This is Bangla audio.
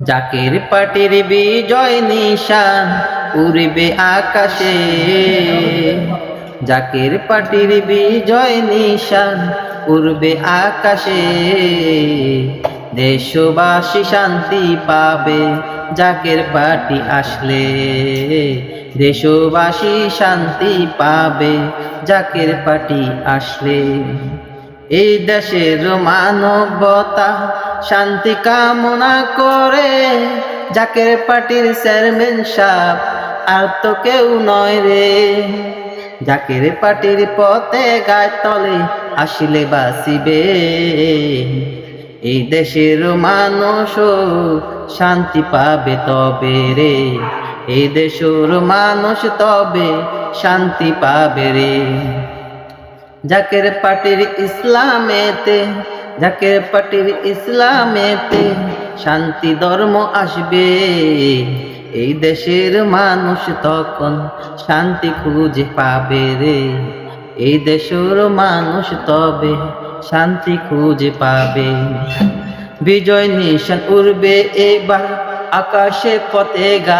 জাকের পাটির বিজয় নিশান উড়বে আকাশে। জাকের পাটির বিজয় নিশান উড়বে আকাশে। দেশবাসী শান্তি পাবে, জাকের পাটি আসলে। দেশবাসী শান্তি পাবে, জাকের পাটি আসলে। এই দেশের মানবতা শান্তি কামনা করে, জাকের পার্টির চেয়ারম্যান সাহ আর তো কেউ নয় রে। জাকের পার্টির পথে গায়ে তলে আসিলে বাসিবে এই দেশের মানুষ শান্তি পাবে তবে রে। এই দেশের মানুষ তবে শান্তি পাবে রে। জাকের পাটির ইসলামেতে জাকের পাটির ইসলামেতে শান্তি, ধর্ম আসবে। এই দেশের মানুষ তখন শান্তি খুঁজে পাবে রে। এই দেশের মানুষ তবে শান্তি খুঁজে পাবে। বিজয় নিশান উড়বে এবার, আকাশে পথে গা